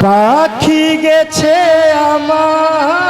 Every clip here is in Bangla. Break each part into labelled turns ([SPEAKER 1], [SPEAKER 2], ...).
[SPEAKER 1] পাখি গেছে আমার।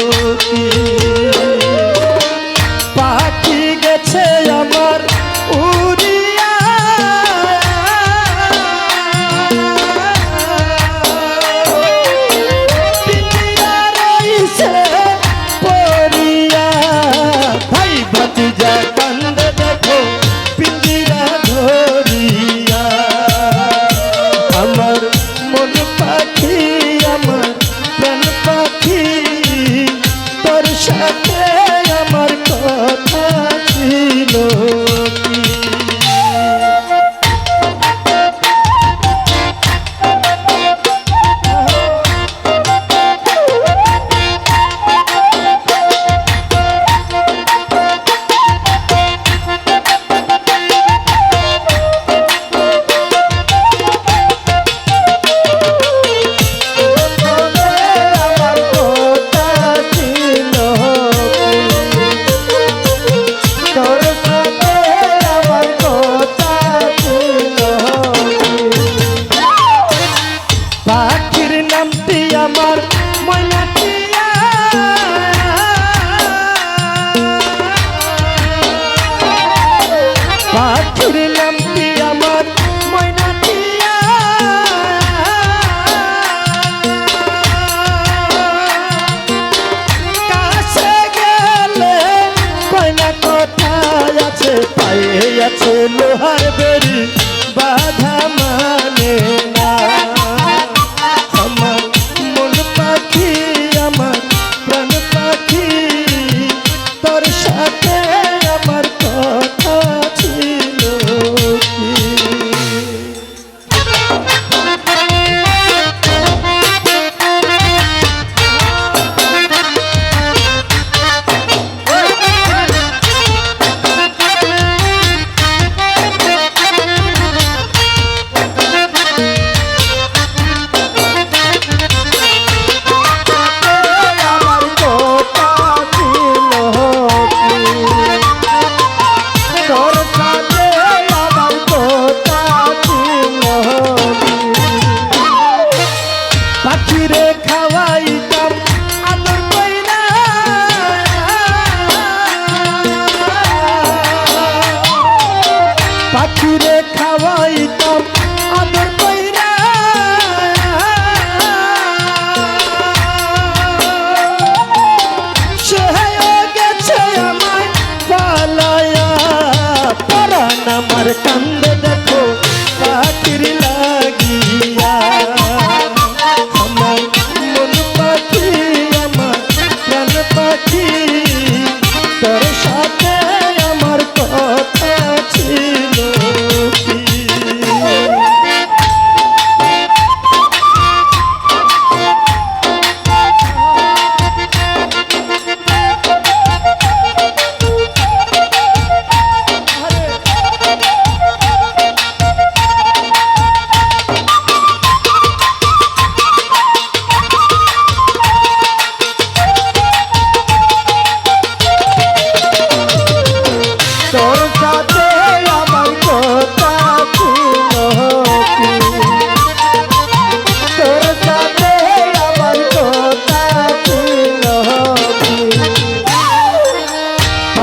[SPEAKER 1] হলো পাখিরলাম কি আমার ময়না ময়না কোথায় আছে পায়ে আছে লোহা। আমার কান্দে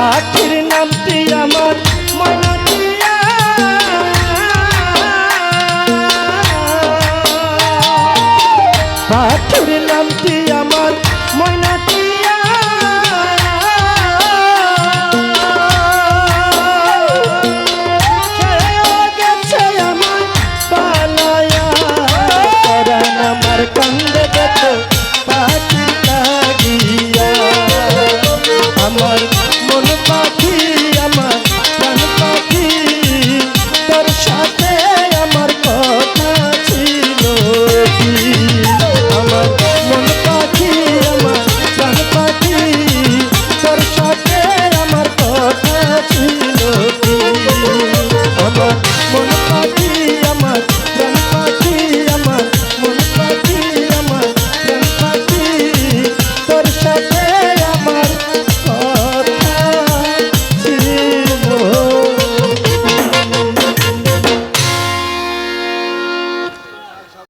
[SPEAKER 1] পাখির নামটি আমার shut